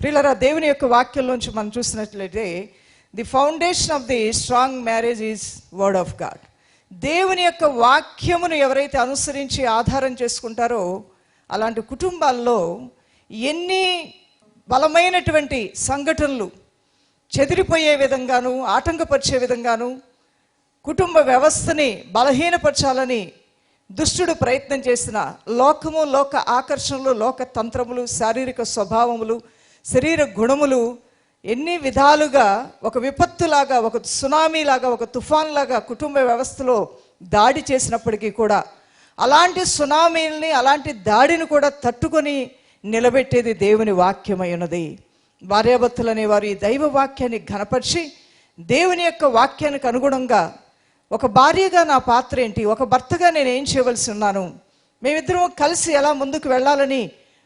ప్రియులరా దేవుని యొక్క వాక్యంలోంచి మనం చూసినట్లయితే the foundation of the strong marriage is word of God దేవుని యొక్క వాక్యమును ఎవరైతే అనుసరించి ఆధారం చేసుకుంటారో అలాంటి కుటుంబాల్లో ఎన్ని బలమైనటువంటి సంఘటనలు చెదిరిపోయే విధంగాను ఆటంకపరిచే విధంగాను కుటుంబ వ్యవస్థని బలహీనపరచాలని దుష్టుడు ప్రయత్నం చేసిన లోకము లోక ఆకర్షణలు లోక తంత్రములు శారీరక స్వభావములు శరీర గుణములు ఎన్ని విధాలుగా ఒక విపత్తులాగా ఒక సునామీలాగా ఒక తుఫాన్ లాగా కుటుంబ వ్యవస్థలో దాడి చేసినప్పటికీ కూడా అలాంటి సునామీల్ని అలాంటి దాడిని కూడా తట్టుకొని నిలబెట్టేది దేవుని వాక్యమై ఉన్నది భార్యాభర్తలు అనేవారు ఈ దైవ వాక్యాన్ని ఘనపరిచి దేవుని యొక్క వాక్యానికి అనుగుణంగా ఒక భార్యగా నా పాత్ర ఏంటి? ఒక భర్తగా నేను ఏం చేయవలసి ఉన్నాను? మేమిద్దరం కలిసి ఎలా ముందుకు వెళ్ళాలని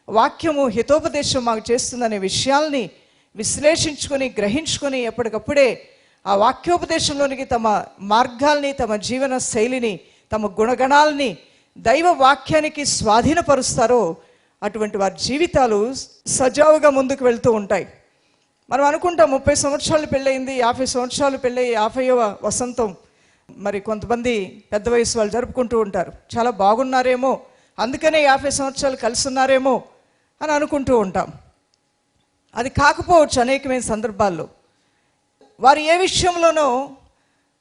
వాక్యము హితోపదేశం మాకు చేస్తుందనే విషయాల్ని విశ్లేషించుకొని గ్రహించుకొని ఎప్పటికప్పుడే ఆ వాక్యోపదేశంలోనికి తమ మార్గాల్ని తమ జీవన శైలిని తమ గుణగణాలని దైవ వాక్యానికి స్వాధీనపరుస్తారో అటువంటి వారి జీవితాలు సజావుగా ముందుకు వెళ్తూ ఉంటాయి. మనం అనుకుంటాం ముప్పై సంవత్సరాలు పెళ్ళయింది యాభై సంవత్సరాలు పెళ్ళయి యాభైవ వసంతం. మరి కొంతమంది పెద్ద వయసు వాళ్ళు జరుపుకుంటూ ఉంటారు. చాలా బాగున్నారేమో అందుకనే యాభై సంవత్సరాలు కలిసి ఉన్నారేమో అని అనుకుంటూ ఉంటాం. అది కాకపోవచ్చు అనేకమైన సందర్భాల్లో. వారు ఏ విషయంలోనో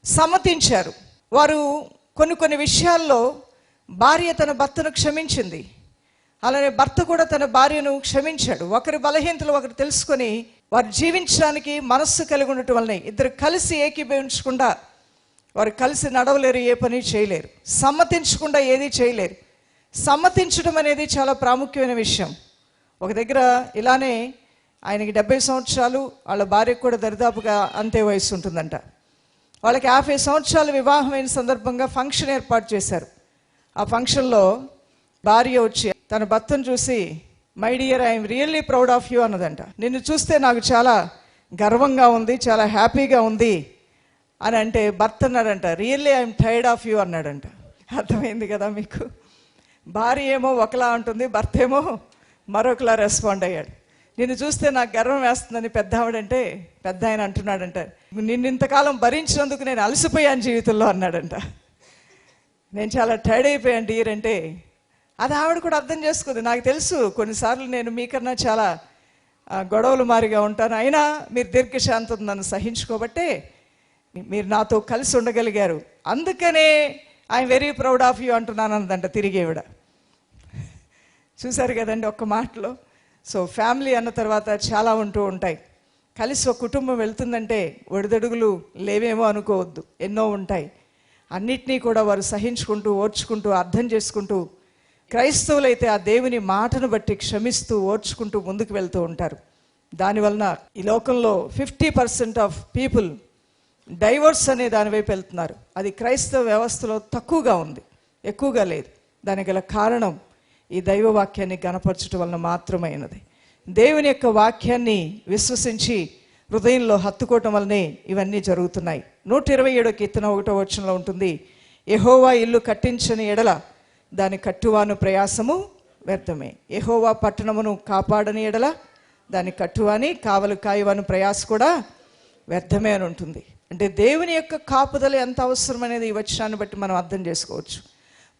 సమ్మతించారు. వారు కొన్ని కొన్ని విషయాల్లో భార్య తన భర్తను క్షమించింది. అలానే భర్త కూడా తన భార్యను క్షమించాడు. ఒకరి బలహీనతలు ఒకరు తెలుసుకొని వారు జీవించడానికి మనస్సు కలిగి ఉండటం వల్లనే ఇద్దరు కలిసి ఏకీభవించకుండా వారు కలిసి నడవలేరు ఏ పని చేయలేరు. సమ్మతించకుండా ఏది చేయలేరు. సమ్మతించడం అనేది చాలా ప్రాముఖ్యమైన విషయం. ఒక దగ్గర ఇలానే ఆయనకి డెబ్బై సంవత్సరాలు వాళ్ళ భార్యకు కూడా దరిదాపుగా అంతే వయసు ఉంటుందంట. వాళ్ళకి యాభై సంవత్సరాలు వివాహమైన సందర్భంగా ఫంక్షన్ ఏర్పాటు చేశారు. ఆ ఫంక్షన్లో భార్య వచ్చి తన భర్తను చూసి my dear I'm really proud of you అన్నదంట. నిన్ను చూస్తే నాకు చాలా గర్వంగా ఉంది చాలా హ్యాపీగా ఉంది అని అంటే భర్త అన్నాడంట. Really I'm tired of you అన్నాడంట. అర్థమైంది కదా మీకు? భార్య ఏమో ఒకలా ఉంటుంది భర్త ఏమో మరొకలా రెస్పాండ్ అయ్యాడు. నిన్ను చూస్తే నాకు గర్వం వేస్తుందని పెద్ద ఆవిడంటే పెద్ద ఆయన అంటున్నాడంట. నిన్ను ఇంతకాలం భరించినందుకు నేను అలసిపోయాను జీవితంలో అన్నాడంట. నేను చాలా టైర్డ్ అయిపోయాను డియర్ అంటే అది ఆవిడ కూడా అర్థం చేసుకుంది. నాకు తెలుసు కొన్నిసార్లు నేను మీకన్నా చాలా గొడవలు మారిగా ఉంటాను. అయినా మీరు దీర్ఘశాంతం నన్ను సహించుకోబట్టే మీరు నాతో కలిసి ఉండగలిగారు. అందుకనే I'm very proud of you అంటున్నాను అందంట తిరిగి చూశారు కదండి ఒక్క మాటలో. సో ఫ్యామిలీ అన్న తర్వాత చాలా ఉంటూ ఉంటాయి. కలిసి ఒక కుటుంబం వెళ్తుందంటే ఒడిదడుగులు లేవేమో అనుకోవద్దు ఎన్నో ఉంటాయి. అన్నిటినీ కూడా వారు సహించుకుంటూ ఓర్చుకుంటూ అర్థం చేసుకుంటూ క్రైస్తవులైతే ఆ దేవుని మాటను బట్టి క్షమిస్తూ ఓర్చుకుంటూ ముందుకు వెళ్తూ ఉంటారు. దానివలన ఈ లోకంలో fifty percent of people divorce అనే దాని వైపు వెళ్తున్నారు. అది క్రైస్తవ వ్యవస్థలో తక్కువగా ఉంది ఎక్కువగా లేదు. దానికి గల కారణం ఈ దైవ వాక్యాన్ని గనపరచడం వలన మాత్రమైనది. దేవుని యొక్క వాక్యాన్ని విశ్వసించి హృదయంలో హత్తుకోవటం వల్లనే ఇవన్నీ జరుగుతున్నాయి. నూట ఇరవై ఏడో కీర్తన ఒకటో వచనంలో ఉంటుంది ఎహోవా ఇల్లు కట్టించని ఎడల దాని కట్టువాను ప్రయాసము వ్యర్థమే. ఎహోవా పట్టణమును కాపాడని ఎడల దాని కట్టువాని కావలు కాయవాను ప్రయాస కూడా వ్యర్థమే అని ఉంటుంది. అంటే దేవుని యొక్క కాపుదల ఎంత అవసరం అనేది ఈ వచనాన్ని బట్టి మనం అర్థం చేసుకోవచ్చు.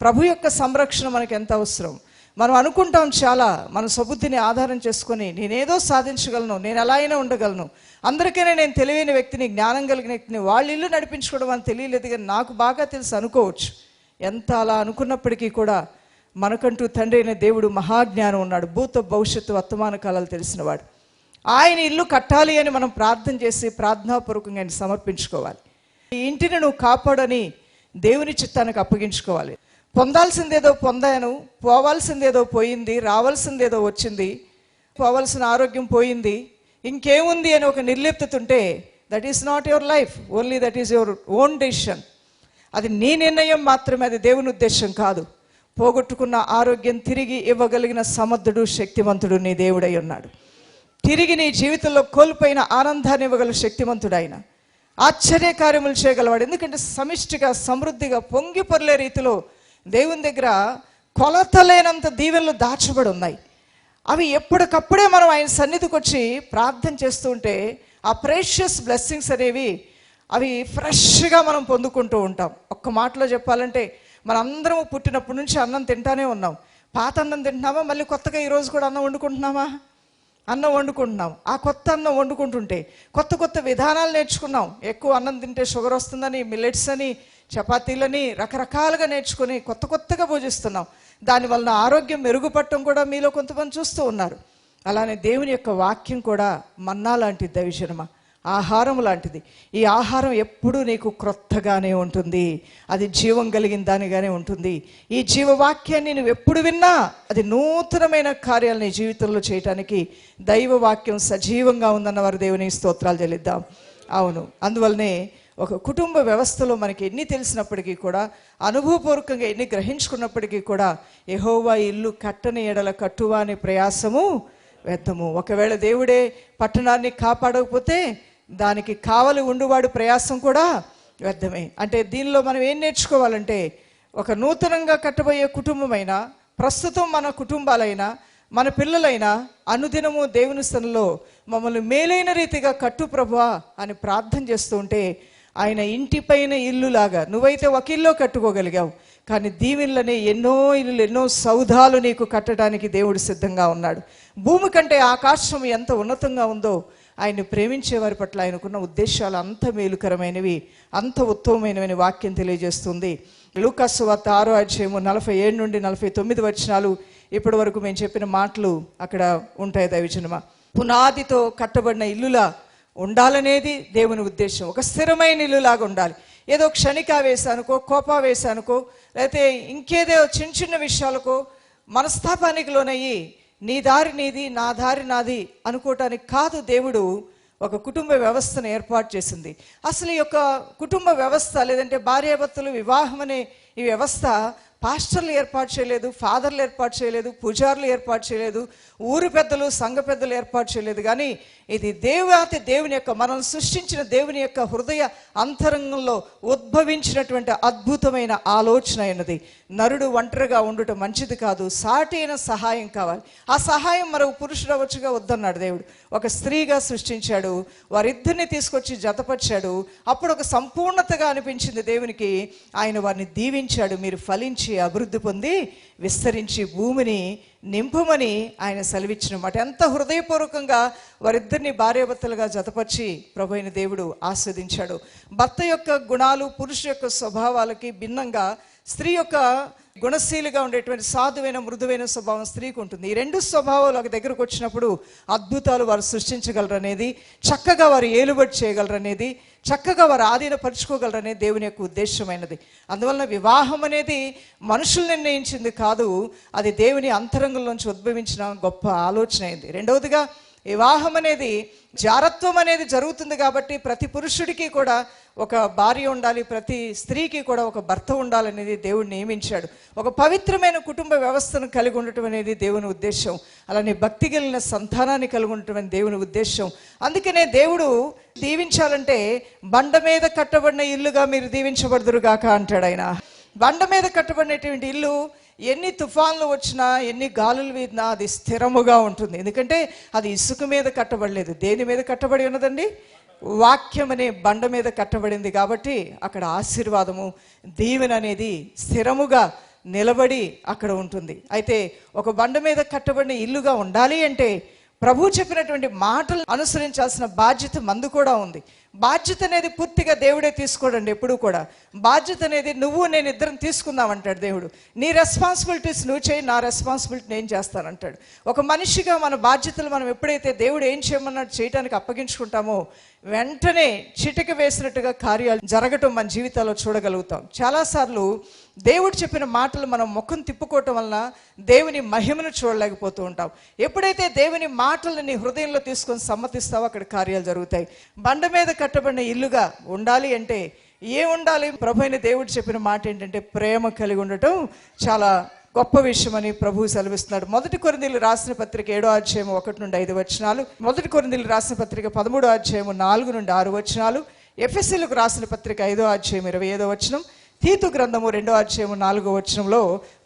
ప్రభు యొక్క సంరక్షణ మనకు ఎంత అవసరం? మనం అనుకుంటాం చాలా మన సబుద్ధిని ఆధారం చేసుకొని నేనేదో సాధించగలను నేను ఎలా అయినా ఉండగలను. అందరికైనా నేను తెలివైన వ్యక్తిని జ్ఞానం కలిగిన వ్యక్తిని వాళ్ళ ఇల్లు నడిపించుకోవడం అని తెలియలేదు కానీ నాకు బాగా తెలుసు అనుకోవచ్చు. ఎంత అలా అనుకున్నప్పటికీ కూడా మనకంటూ తండ్రి అయిన దేవుడు మహాజ్ఞానం ఉన్నాడు భూత భవిష్యత్తు వర్తమాన కాలాలు తెలిసినవాడు ఆయన ఇల్లు కట్టాలి అని మనం ప్రార్థన చేసి ప్రార్థనాపూర్వకంగా ఆయన సమర్పించుకోవాలి. ఈ ఇంటిని నువ్వు కాపాడని దేవుని చిత్తానికి అప్పగించుకోవాలి. పొందాల్సిందేదో పొందాను పోవాల్సిందేదో పోయింది రావాల్సిందేదో వచ్చింది పోవాల్సిన ఆరోగ్యం పోయింది ఇంకేముంది అని ఒక నిర్లిప్తుంటే that is not your life only that is your own decision అది నీ నిర్ణయం మాత్రమే అది దేవుని ఉద్దేశం కాదు. పోగొట్టుకున్న ఆరోగ్యం తిరిగి ఇవ్వగలిగిన సమర్థుడు శక్తివంతుడు నీ దేవుడై ఉన్నాడు. తిరిగి నీ జీవితంలో కోల్పోయిన ఆనందాన్ని ఇవ్వగల శక్తివంతుడు ఆయన ఆశ్చర్య కార్యములు చేయగలవాడు. ఎందుకంటే సమిష్టిగా సమృద్ధిగా పొంగిపొరలే రీతిలో దేవుని దగ్గర కొలతలేనంత దీవెనలు దాచబడి ఉన్నాయి. అవి ఎప్పటికప్పుడే మనం ఆయన సన్నిధికి వచ్చి ప్రార్థన చేస్తూ ఉంటే ఆ ప్రేషియస్ బ్లెస్సింగ్స్ అనేవి అవి ఫ్రెష్గా మనం పొందుకుంటూ ఉంటాం. ఒక్క మాటలో చెప్పాలంటే మనందరం పుట్టినప్పటి నుంచి అన్నం తింటానే ఉన్నాం. పాత అన్నం తింటున్నామా? మళ్ళీ కొత్తగా ఈరోజు కూడా అన్నం వండుకుంటున్నామా? అన్నం వండుకుంటున్నాం. ఆ కొత్త అన్నం వండుకుంటుంటే కొత్త కొత్త విధానాలు నేర్చుకున్నాం. ఎక్కువ అన్నం తింటే షుగర్ వస్తుందని మిల్లెట్స్ అని చపాతీలని రకరకాలుగా నేర్చుకుని కొత్త కొత్తగా భోజిస్తున్నాం. దానివల్ల ఆరోగ్యం మెరుగుపడటం కూడా మీలో కొంతమంది చూస్తూ ఉన్నారు. అలానే దేవుని యొక్క వాక్యం కూడా మన్నా లాంటి దైవజనమ. ఆహారం లాంటిది. ఈ ఆహారం ఎప్పుడూ నీకు క్రొత్తగానే ఉంటుంది. అది జీవం కలిగిన దానిగానే ఉంటుంది. ఈ జీవవాక్యాన్ని నువ్వు ఎప్పుడు విన్నా అది నూతనమైన కార్యాలు నీ జీవితంలో చేయటానికి దైవ వాక్యం సజీవంగా ఉందన్న వారు దేవుని స్తోత్రాలు చెల్లిద్దాం. అవును. అందువల్లనే ఒక కుటుంబ వ్యవస్థలో మనకి ఎన్ని తెలిసినప్పటికీ కూడా అనుభవపూర్వకంగా ఎన్ని గ్రహించుకున్నప్పటికీ కూడా ఎహోవా ఇల్లు కట్టని ఎడల కట్టువా అనే ప్రయాసము వ్యర్థము. ఒకవేళ దేవుడే పట్టణాన్ని కాపాడకపోతే దానికి కావలి ఉండువాడు ప్రయాసం కూడా వ్యర్థమే. అంటే దీనిలో మనం ఏం నేర్చుకోవాలంటే ఒక నూతనంగా కట్టబోయే కుటుంబమైనా ప్రస్తుతం మన కుటుంబాలైనా మన పిల్లలైనా అనుదినము దేవుని స్థలంలో మమ్మల్ని మేలైన రీతిగా కట్టు ప్రభువా అని ప్రార్థన చేస్తూ ఉంటే ఆయన ఇంటిపైన ఇల్లులాగా నువ్వైతే ఒక ఇల్లు కట్టుకోగలిగావు కానీ దీవెనలనే ఎన్నో ఇల్లు ఎన్నో సౌధాలు నీకు కట్టడానికి దేవుడు సిద్ధంగా ఉన్నాడు. భూమి కంటే ఆకాశం ఎంత ఉన్నతంగా ఉందో ఆయన్ని ప్రేమించే వారి పట్ల ఆయనకున్న ఉద్దేశాలు అంత మేలుకరమైనవి అంత ఉత్తమమైనవి వాక్యం తెలియజేస్తుంది. లూకాసు వార్త ఆరో అధ్యాయము నలభై ఏడు నుండి నలభై తొమ్మిది వచనాలు ఇప్పటి వరకు మేము చెప్పిన మాటలు అక్కడ ఉంటాయి దైవజనమ. పునాదితో కట్టబడిన ఇల్లులా ఉండాలనేది దేవుని ఉద్దేశం. ఒక స్థిరమైన ఇల్లులాగా ఉండాలి. ఏదో క్షణికావేశానికో కోపావేశానికో లేకపోతే ఇంకేదో చిన్న చిన్న విషయాలకో మనస్తాపానికి లోనయ్యి నీ దారి నీది నా దారి నాది అనుకోవటానికి కాదు దేవుడు ఒక కుటుంబ వ్యవస్థను ఏర్పాటు చేసింది. అసలు ఈ యొక్క కుటుంబ వ్యవస్థ లేదంటే భార్యాభర్తలు వివాహం అనే ఈ వ్యవస్థ పాస్టర్లు ఏర్పాటు చేయలేదు ఫాదర్లు ఏర్పాటు చేయలేదు పూజారులు ఏర్పాటు చేయలేదు ఊరు పెద్దలు సంఘ పెద్దలు ఏర్పాటు చేయలేదు. కానీ ఇది దేవాతి దేవుని యొక్క మనం సృష్టించిన దేవుని యొక్క హృదయ అంతరంగంలో ఉద్భవించినటువంటి అద్భుతమైన ఆలోచన అయినది. నరుడు ఒంటరిగా ఉండటం మంచిది కాదు. సాటి అయిన సహాయం కావాలి. ఆ సహాయం మరో పురుషుడు వచ్చుగా వద్దన్నాడు దేవుడు. ఒక స్త్రీగా సృష్టించాడు. వారిద్దరిని తీసుకొచ్చి జతపరిచాడు. అప్పుడు ఒక సంపూర్ణతగా అనిపించింది దేవునికి. ఆయన వారిని దీవించాడు. మీరు ఫలించి అభివృద్ధి పొంది విస్తరించి భూమిని నింపమని ఆయన సెలవిచ్చిన మాట ఎంత హృదయపూర్వకంగా వారిద్దరిని భార్యాభర్తలుగా జతపరిచి ప్రభు అయిన దేవుడు ఆస్వాదించాడు. భర్త యొక్క గుణాలు పురుషు యొక్క స్వభావాలకి భిన్నంగా స్త్రీ యొక్క గుణశీలిగా ఉండేటువంటి సాధువైన మృదువైన స్వభావం స్త్రీకి ఉంటుంది. ఈ రెండు స్వభావాలు ఒక దగ్గరకు వచ్చినప్పుడు అద్భుతాలు వారు సృష్టించగలరు అనేది చక్కగా వారు ఏలుబడి చేయగలరు అనేది చక్కగా వారు ఆధీన పరుచుకోగలరనే దేవుని యొక్క ఉద్దేశమైనది. అందువలన వివాహం అనేది మనుషులు నిర్ణయించింది కాదు అది దేవుని అంతరంగంలోంచి ఉద్భవించిన గొప్ప ఆలోచన అయింది రెండవదిగా వివాహం అనేది జారత్వం అనేది జరుగుతుంది కాబట్టి ప్రతి పురుషుడికి కూడా ఒక భార్య ఉండాలి ప్రతి స్త్రీకి కూడా ఒక భర్త ఉండాలనేది దేవుడు నియమించాడు. ఒక పవిత్రమైన కుటుంబ వ్యవస్థను కలిగి ఉండటం అనేది దేవుని ఉద్దేశం. అలానే భక్తి కలిగిన సంతానాన్ని కలిగి ఉండటం అనేది దేవుని ఉద్దేశం. అందుకనే దేవుడు దీవించాలంటే బండ మీద కట్టబడిన ఇల్లుగా మీరు దీవించబడదురుగాక అంటాడు ఆయన. బండ మీద కట్టబడినటువంటి ఇల్లు ఎన్ని తుఫాన్లు వచ్చినా ఎన్ని గాలులు వీదినా అది స్థిరముగా ఉంటుంది. ఎందుకంటే అది ఇసుక మీద కట్టబడలేదు. దేని మీద కట్టబడి ఉన్నదండి? వాక్యం అనే బండ మీద కట్టబడింది కాబట్టి అక్కడ ఆశీర్వాదము దీవెన అనేది స్థిరముగా నిలబడి అక్కడ ఉంటుంది. అయితే ఒక బండ మీద కట్టబడిన ఇల్లుగా ఉండాలి అంటే ప్రభు చెప్పినటువంటి మాటలు అనుసరించాల్సిన బాధ్యత మందు కూడా ఉంది. బాధ్యత అనేది పూర్తిగా దేవుడే తీసుకోడండి ఎప్పుడు కూడా. బాధ్యత అనేది నువ్వు నేను ఇద్దరం తీసుకుందాం అంటాడు దేవుడు. నీ రెస్పాన్సిబిలిటీస్ నువ్వు చేయి నా రెస్పాన్సిబిలిటీ నేను చేస్తానంటాడు. ఒక మనిషిగా మన బాధ్యతలు మనం ఎప్పుడైతే దేవుడు ఏం చేయమన్నాడు చేయడానికి అప్పగించుకుంటామో వెంటనే చిటిక వేసినట్టుగా కార్యాలు జరగటం మన జీవితాల్లో చూడగలుగుతాం. చాలాసార్లు దేవుడు చెప్పిన మాటలు మనం ముఖం తిప్పుకోవటం వలన దేవుని మహిమను చూడలేకపోతూ ఉంటాం. ఎప్పుడైతే దేవుని మాటలని నీ హృదయంలో తీసుకొని సమ్మతిస్తావో అక్కడ కార్యాలు జరుగుతాయి. బండ మీద కట్టబడిన ఇల్లుగా ఉండాలి అంటే ఏ ఉండాలి? ప్రభు అయిన దేవుడు చెప్పిన మాట ఏంటంటే ప్రేమ కలిగి ఉండటం చాలా గొప్ప విషయం అని ప్రభు సెలవిస్తున్నాడు. మొదటి కొరిందీలు రాసిన పత్రిక ఏడో అధ్యాయం ఒకటి నుండి ఐదు వచనాలు మొదటి కొరిందీలు రాసిన పత్రిక పదమూడో అధ్యాయం నాలుగు నుండి ఆరు వచనాలు ఎఫ్ఎస్సీలకు రాసిన పత్రిక ఐదో అధ్యాయం ఇరవై ఐదో వచనం తీతు గ్రంథము రెండో అధ్యాయము నాలుగో వచనంలో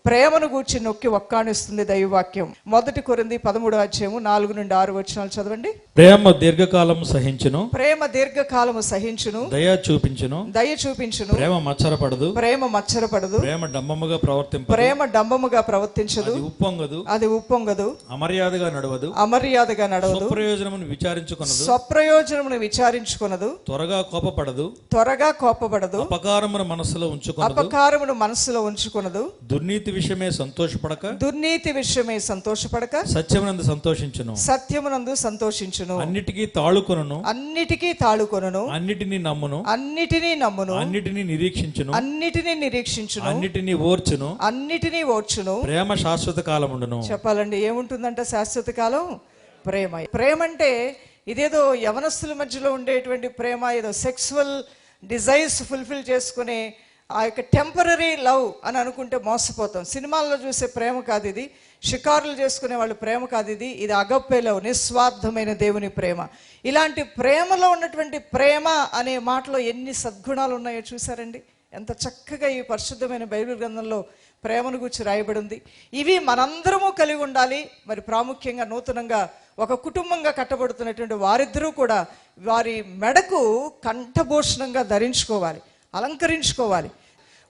ప్రేమను గూర్చి నొక్కి ఒక్కాణిస్తుంది దైవవాక్యం. మొదటి కొరింది పదమూడో అధ్యాయము నాలుగు నుండి ఆరు వచనాలు చదవండి. ప్రేమ దీర్ఘకాలం సహించును. ప్రేమ దీర్ఘకాలము సహించును. దయ చూపించును. దయ చూపించును. ప్రేమ మచ్చరపడదు. ప్రేమ మచ్చరపడదు. ప్రేమ డంబముగా ప్రవర్తింప ప్రేమ డంబముగా ప్రవర్తించదు. అది ఉప్పొంగదు. అది ఉప్పొంగదు. అమర్యాదగా నడవదు. అమర్యాదగా నడవదు. స్వప్రయోజనమును విచారించుకొనదు. స్వప్రయోజనమును విచారించుకొనదు. త్వరగా కోపపడదు. త్వరగా కోపపడదు. అపకారమును మనసులో ఉంచుకొనదు. అపకారమును మనస్సులో ఉంచుకొనదు. దుర్నీతి విషయమే సంతోషపడక దుర్నీతి విషయమే సంతోషపడక సత్యమునందు సంతోషించును. సత్యమునందు సంతోషించును. అన్నిటికీ తాళుకొనును. అన్నిటికీ తాళుకొనును. అన్నిటినీ నమ్మును. అన్నిటినీ నమ్మును. అన్నిటినీ నిరీక్షించును. అన్నిటినీ నిరీక్షించును. అన్నిటినీ ఓర్చును. అన్నిటినీ ఓర్చును. ప్రేమ శాశ్వత కాలముండును. చెప్పాలండి ఏముంటుందంట శాశ్వత కాలం? ప్రేమ. ప్రేమ అంటే ఇదేదో యవనస్తుల మధ్యలో ఉండేటువంటి ప్రేమ ఏదో సెక్సువల్ డిజైర్స్ ఫుల్ఫిల్ చేసుకునే ఆ యొక్క టెంపరీ లవ్ అని అనుకుంటే మోసపోతాం. సినిమాల్లో చూసే ప్రేమ కాదు ఇది. షికారులు చేసుకునే వాళ్ళు ప్రేమ కాదు ఇది. ఇది అగప్పే లవ్ నిస్వార్థమైన దేవుని ప్రేమ. ఇలాంటి ప్రేమలో ఉన్నటువంటి ప్రేమ అనే మాటలో ఎన్ని సద్గుణాలు ఉన్నాయో చూసారండి ఎంత చక్కగా ఈ పరిశుద్ధమైన బైబిల్ గ్రంథంలో ప్రేమను గురించి రాయబడి ఉంది ఇవి మనందరము కలిగి ఉండాలి. మరి ప్రాముఖ్యంగా నూతనంగా ఒక కుటుంబంగా కట్టబడుతున్నటువంటి వారిద్దరూ కూడా వారి మెడకు కంఠభూషణంగా ధరించుకోవాలి. అలంకరించుకోవాలి.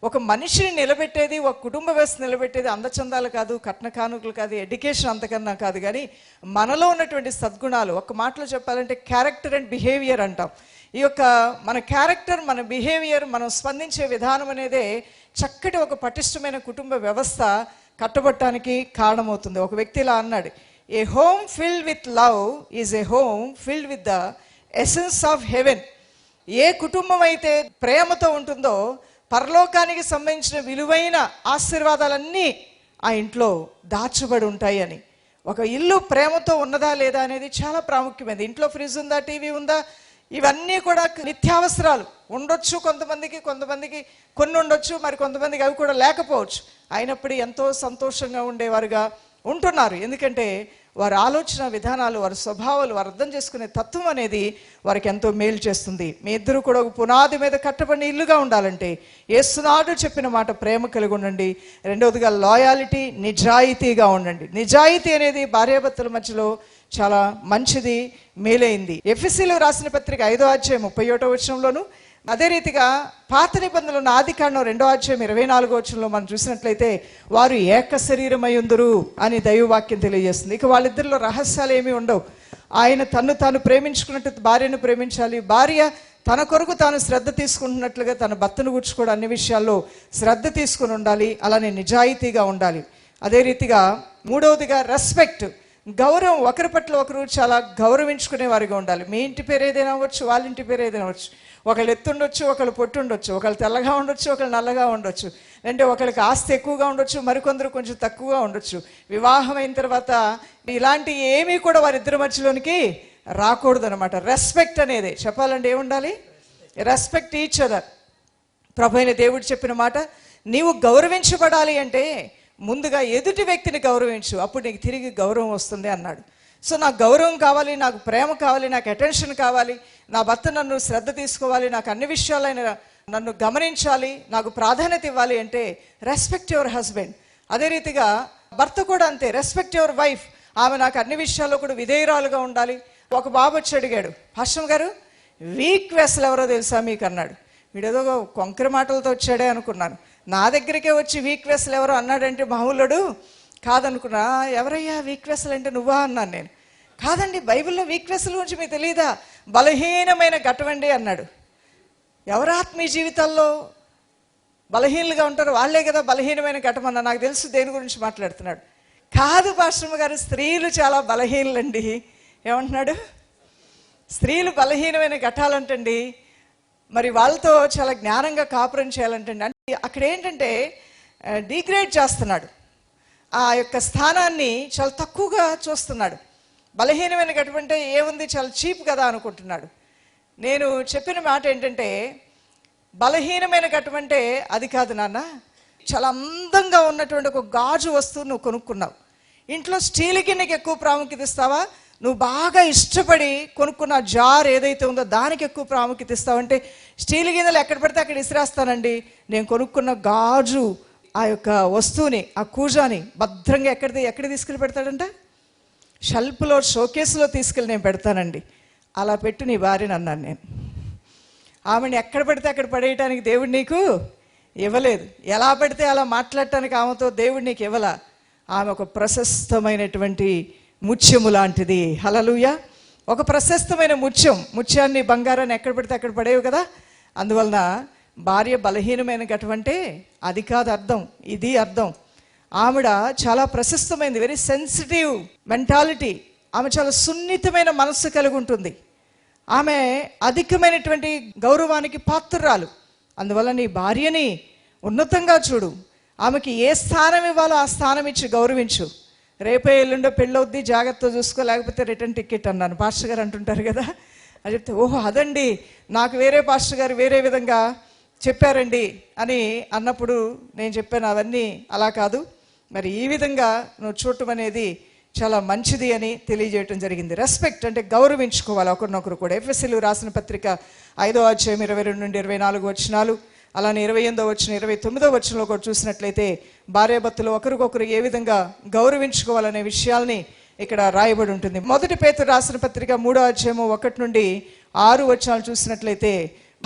ఒక మనిషిని నిలబెట్టేది ఒక కుటుంబ వ్యవస్థ నిలబెట్టేది అందచందాలు కాదు కట్న కానుకలు కాదు ఎడ్యుకేషన్ అంతకన్నా కాదు కానీ మనలో ఉన్నటువంటి సద్గుణాలు. ఒక మాటలో చెప్పాలంటే క్యారెక్టర్ అండ్ బిహేవియర్ అంటాం. ఈ యొక్క మన క్యారెక్టర్ మన బిహేవియర్ మనం స్పందించే విధానం అనేదే చక్కటి ఒక పటిష్టమైన కుటుంబ వ్యవస్థ కట్టబట్టడానికి కారణమవుతుంది. ఒక వ్యక్తి ఇలా అన్నాడు a home filled with love is a home filled with the essence of heaven ఏ కుటుంబం అయితే ప్రేమతో ఉంటుందో పరలోకానికి సంబంధించిన విలువైన ఆశీర్వాదాలన్నీ ఆ ఇంట్లో దాచబడి ఉంటాయి అని ఒక ఇల్లు ప్రేమతో ఉన్నదా లేదా అనేది చాలా ప్రాముఖ్యమైనది. ఇంట్లో ఫ్రిడ్జ్ ఉందా టీవీ ఉందా? ఇవన్నీ కూడా నిత్యావసరాలు. ఉండొచ్చు కొంతమందికి కొంతమందికి కొన్ని ఉండొచ్చు మరి కొంతమందికి అవి కూడా లేకపోవచ్చు. అయినప్పుడు ఎంతో సంతోషంగా ఉండేవారుగా. ఉంటున్నారు. ఎందుకంటే వారి ఆలోచన విధానాలు వారి స్వభావాలు వారు అర్థం చేసుకునే తత్వం అనేది వారికి ఎంతో మేలు చేస్తుంది. మీ ఇద్దరు కూడా ఒక పునాది మీద కట్టబడిన ఇల్లుగా ఉండాలంటే ఏసునాడు చెప్పిన మాట ప్రేమ కలిగి ఉండండి. రెండవదిగా లాయాలిటీ నిజాయితీగా ఉండండి. నిజాయితీ అనేది భార్యాభర్తల మధ్యలో చాలా మంచిది మేలైంది. ఎఫ్ఎస్సీలో రాసిన పత్రిక ఐదో అధ్యాయం ముప్పై ఒకటో వచనంలోను అదే రీతిగా పాత నిబంధనలు ఆది కాండం రెండో అధ్యాయం ఇరవై నాలుగో వచ్చంలో మనం చూసినట్లయితే వారు ఏక శరీరమయ్యుందురు అని దైవవాక్యం తెలియజేస్తుంది. ఇక వాళ్ళిద్దరిలో రహస్యాలు ఏమీ ఉండవు. ఆయన తన్ను తాను ప్రేమించుకున్నట్టు భార్యను ప్రేమించాలి. భార్య తన కొరకు తాను శ్రద్ధ తీసుకుంటున్నట్లుగా తన భర్తను గురించి కూడా అన్ని విషయాల్లో శ్రద్ధ తీసుకుని ఉండాలి. అలానే నిజాయితీగా ఉండాలి. అదే రీతిగా మూడవదిగా రెస్పెక్ట్. గౌరవం ఒకరి పట్ల ఒకరు చాలా గౌరవించుకునే వారిగా ఉండాలి. మీ ఇంటి పేరు ఏదైనా అవ్వచ్చు వాళ్ళ ఇంటి పేరు ఏదైనా అవ్వచ్చు. ఒకళ్ళు ఎత్తుండొచ్చు ఒకళ్ళు పొట్టు ఉండొచ్చు ఒకళ్ళు తెల్లగా ఉండొచ్చు ఒకళ్ళు నల్లగా ఉండొచ్చు. అంటే ఒకరికి ఆస్తి ఎక్కువగా ఉండొచ్చు మరికొందరు కొంచెం తక్కువగా ఉండొచ్చు. వివాహం అయిన తర్వాత ఇలాంటి ఏమీ కూడా వారిద్దరి మధ్యలోనికి రాకూడదు అనమాట రెస్పెక్ట్ అనేది. చెప్పాలంటే ఏముండాలి? రెస్పెక్ట్ ఈచ్ అదర్ ప్రభు అయిన దేవుడు చెప్పిన మాట నీవు గౌరవించబడాలి అంటే ముందుగా ఎదుటి వ్యక్తిని గౌరవించు అప్పుడు నీకు తిరిగి గౌరవం వస్తుంది అన్నాడు. సో నాకు గౌరవం కావాలి నాకు ప్రేమ కావాలి నాకు అటెన్షన్ కావాలి నా భర్త నన్ను శ్రద్ధ తీసుకోవాలి నాకు అన్ని విషయాలైన నన్ను గమనించాలి నాకు ప్రాధాన్యత ఇవ్వాలి అంటే రెస్పెక్ట్ యువర్ హస్బెండ్ అదే రీతిగా భర్త కూడా అంతే రెస్పెక్ట్ యువర్ వైఫ్ ఆమె నాకు అన్ని విషయాల్లో కూడా విధేయురాలుగా ఉండాలి. ఒక బాబు వచ్చి అడిగాడు హర్షం గారు వీక్ వెస్లు ఎవరో తెలుసా మీకు? అన్నాడు. వీడేదో కొంకరి మాటలతో వచ్చాడే అనుకున్నాను. నా దగ్గరికే వచ్చి వీక్ వెస్లు ఎవరో అన్నాడంటే మామూలుడు కాదనుకున్నా ఎవరయ్యా వీక్వెస్లు అంటే నువ్వా? అన్నాను నేను. కాదండి బైబిల్లో వీక్ గురించి మీకు తెలియదా బలహీనమైన ఘటమండి అన్నాడు. ఎవరు ఆత్మీయ జీవితాల్లో బలహీనలుగా ఉంటారు వాళ్ళే కదా బలహీనమైన ఘటమన్న నాకు తెలుసు దేని గురించి మాట్లాడుతున్నాడు. కాదు పాశ్రమ గారు స్త్రీలు చాలా బలహీనలండి. ఏమంటున్నాడు? స్త్రీలు బలహీనమైన ఘటాలంటండి. మరి వాళ్ళతో చాలా జ్ఞానంగా కాపురం చేయాలంటండి. అంటే అక్కడ ఏంటంటే డిగ్రేడ్ చేస్తున్నాడు. ఆ యొక్క స్థానాన్ని చాలా తక్కువగా చూస్తున్నాడు. బలహీనమైన ఘటమంటే ఏముంది? చాలా చీప్ కదా అనుకుంటున్నాడు. నేను చెప్పిన మాట ఏంటంటే బలహీనమైన ఘటమంటే అది కాదు నాన్న చాలా అందంగా ఉన్నటువంటి ఒక గాజు వస్తువు నువ్వు కొనుక్కున్నావు. ఇంట్లో స్టీల్ గిన్నెకి ఎక్కువ ప్రాముఖ్యత ఇస్తావా? నువ్వు బాగా ఇష్టపడి కొనుక్కున్న జార్ ఏదైతే ఉందో దానికి ఎక్కువ ప్రాముఖ్యత ఇస్తావంటే స్టీల్ గిన్నెలు ఎక్కడ పడితే అక్కడ ఇసిరేస్తానండి. నేను కొనుక్కున్న గాజు ఆ యొక్క వస్తువుని ఆ కూజాని భద్రంగా ఎక్కడిది ఎక్కడ తీసుకెళ్ళి పెడతాడంట? షెల్ఫ్లో షోకేస్లో తీసుకెళ్ళి నేను పెడతానండి. అలా పెట్టు నీ భార్యని అన్నాను నేను. ఆమెను ఎక్కడ పడితే అక్కడ పడేయటానికి దేవుడు నీకు ఇవ్వలేదు. ఎలా పడితే అలా మాట్లాడటానికి ఆమెతో దేవుడు నీకు ఇవ్వలా? ఆమె ఒక ప్రశస్తమైనటువంటి ముత్యము లాంటిది. హలలుయ ఒక ప్రశస్తమైన ముత్యం. ముత్యాన్ని బంగారాన్ని ఎక్కడ పడితే అక్కడ పడేవి కదా? అందువలన భార్య బలహీనమైన గటువంటి అది కాదు అర్థం ఇది అర్థం. ఆవిడ చాలా ప్రశస్తమైనది వెరీ సెన్సిటివ్ మెంటాలిటీ ఆమె చాలా సున్నితమైన మనస్సు కలిగి ఉంటుంది ఆమె అధికమైనటువంటి గౌరవానికి పాత్రురాలు. అందువల్ల నీ భార్యని ఉన్నతంగా చూడు. ఆమెకి ఏ స్థానం ఇవ్వాలో ఆ స్థానం ఇచ్చి గౌరవించు. రేపే ఎల్లుండో పెళ్ళొద్ది జాగ్రత్త చూసుకో లేకపోతే రిటర్న్ టికెట్ అన్నాను. పాస్టర్ గారు అంటుంటారు కదా. అని చెప్తే ఓహో అదండి. నాకు వేరే పాస్టర్ గారు వేరే విధంగా చెప్పారండి అని అన్నప్పుడు నేను చెప్పాను అవన్నీ అలా కాదు. మరి ఈ విధంగా నువ్వు చూడటం అనేది చాలా మంచిది అని తెలియజేయటం జరిగింది. రెస్పెక్ట్ అంటే గౌరవించుకోవాలి ఒకరినొకరు కూడా. ఎఫ్ఎస్సీలు రాసిన పత్రిక ఐదో అధ్యాయం ఇరవై రెండు నుండి ఇరవై నాలుగు వచనాలు అలానే ఇరవై ఎనిమిదో వచ్చిన ఇరవై తొమ్మిదో వచనంలో కూడా చూసినట్లయితే భార్యాభర్తలు ఒకరికొకరు ఏ విధంగా గౌరవించుకోవాలనే విషయాల్ని ఇక్కడ రాయబడి ఉంటుంది. మొదటి పేతురు రాసిన పత్రిక మూడో అధ్యాయము ఒకటి నుండి ఆరు వచనాలు చూసినట్లయితే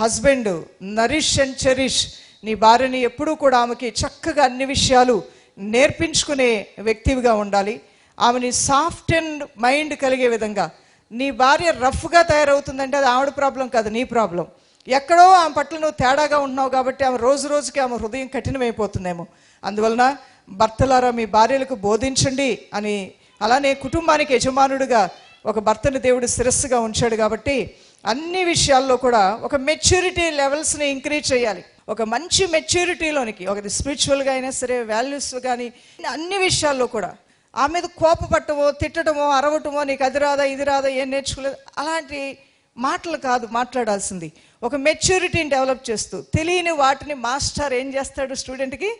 హస్బెండ్ నరిష్ అండ్ చెరిష్ నీ భార్యని ఎప్పుడూ కూడా ఆమెకి చక్కగా అన్ని విషయాలు నేర్పించుకునే వ్యక్తివిగా ఉండాలి. ఆమెని సాఫ్ట్ అండ్ మైండ్ కలిగే విధంగా. నీ భార్య రఫ్గా తయారవుతుందంటే అది ఆవిడ ప్రాబ్లం కాదు నీ ప్రాబ్లం. ఎక్కడో ఆమె పట్ల నువ్వు తేడాగా ఉంటున్నావు కాబట్టి ఆమె రోజు రోజుకి ఆమె హృదయం కఠినమైపోతుందేమో. అందువలన భర్తలారా మీ భార్యలకు బోధించండి అని అలానే కుటుంబానికి యజమానుడిగా ఒక భర్తని దేవుడు శిరస్సుగా ఉంచాడు కాబట్టి అన్ని విషయాల్లో కూడా ఒక మెచ్యూరిటీ లెవెల్స్ని ఇంక్రీజ్ చేయాలి. ఒక మంచి మెచ్యూరిటీలోనికి ఒకది స్పిరిచువల్గా అయినా సరే వాల్యూస్ కానీ అన్ని విషయాల్లో కూడా. ఆ మీద కోపపట్టమో తిట్టడమో అరవటమో నీకు అది రాదా ఇది రాదా ఏం నేర్చుకోలేదు అలాంటి మాటలు కాదు మాట్లాడాల్సింది. ఒక మెచ్యూరిటీని డెవలప్ చేస్తూ తెలియని వాటిని మాస్టర్ ఏం చేస్తాడు స్టూడెంట్కి?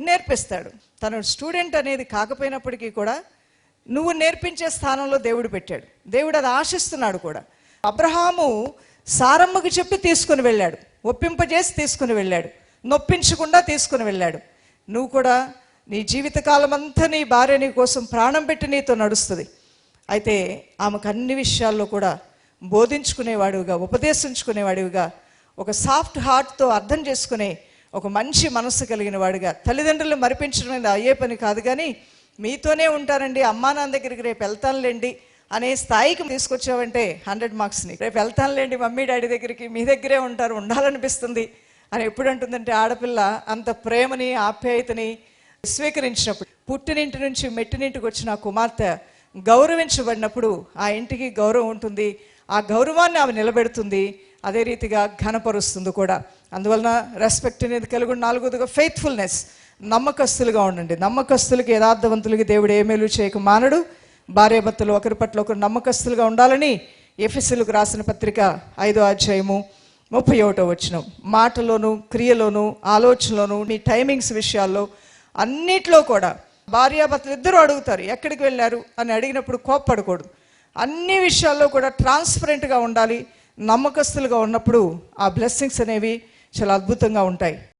నేర్పిస్తాడు. తను స్టూడెంట్ అనేది కాకపోయినప్పటికీ కూడా నువ్వు నేర్పించే స్థానంలో దేవుడు పెట్టాడు. దేవుడు అది ఆశిస్తున్నాడు కూడా. అబ్రహాము సారమ్మకు చెప్పి తీసుకుని వెళ్ళాడు. ఒప్పింపజేసి తీసుకుని వెళ్ళాడు. నొప్పించకుండా తీసుకుని వెళ్ళాడు. నువ్వు కూడా నీ జీవితకాలం అంతా నీ భార్య నీ కోసం ప్రాణం పెట్టి నీతో నడుస్తుంది. అయితే ఆమెకు అన్ని విషయాల్లో కూడా బోధించుకునేవాడివిగా ఉపదేశించుకునేవాడివిగా ఒక సాఫ్ట్ హార్ట్తో అర్థం చేసుకునే ఒక మంచి మనస్సు కలిగిన వాడిగా తల్లిదండ్రులు మరిపించడం అయ్యే పని కాదు కానీ మీతోనే ఉంటారండి అమ్మా నాన్న దగ్గరికి రేపు వెళ్తానులేండి అనే స్థాయికి తీసుకొచ్చావంటే హండ్రెడ్ మార్క్స్ని రేపు వెళ్తానులేండి మమ్మీ డాడీ దగ్గరికి. మీ దగ్గరే ఉంటారు ఉండాలనిపిస్తుంది అని ఎప్పుడు అంటుందంటే ఆడపిల్ల అంత ప్రేమని ఆప్యాయతని స్వీకరించినప్పుడు పుట్టినింటి నుంచి మెట్టినింటికి వచ్చిన కుమార్తె గౌరవించబడినప్పుడు ఆ ఇంటికి గౌరవం ఉంటుంది ఆ గౌరవాన్ని ఆమె నిలబెడుతుంది అదే రీతిగా ఘనపరుస్తుంది కూడా. అందువలన రెస్పెక్ట్ అనేది కలిగి నాలుగోదిగా ఫెయిత్ఫుల్నెస్ నమ్మకస్తులుగా ఉండండి. నమ్మకస్తులకి యథార్థవంతులకి దేవుడు ఏ మేలు చేయక మానడు. భార్యాభర్తలు ఒకరి పట్ల ఒకరు నమ్మకస్తులుగా ఉండాలని ఎఫ్ఎస్సీలకు రాసిన పత్రిక ఐదో అధ్యాయము ముప్పై ఒకటో వచ్చిన మాటలోను క్రియలోను ఆలోచనలోను నీ టైమింగ్స్ విషయాల్లో అన్నిట్లో కూడా భార్యాభర్తలు ఇద్దరు అడుగుతారు ఎక్కడికి వెళ్ళారు అని అడిగినప్పుడు కోప్పడకూడదు. అన్ని విషయాల్లో కూడా ట్రాన్స్పరెంట్గా ఉండాలి నమ్మకస్తులుగా ఉన్నప్పుడు ఆ బ్లెస్సింగ్స్ అనేవి చాలా అద్భుతంగా ఉంటాయి.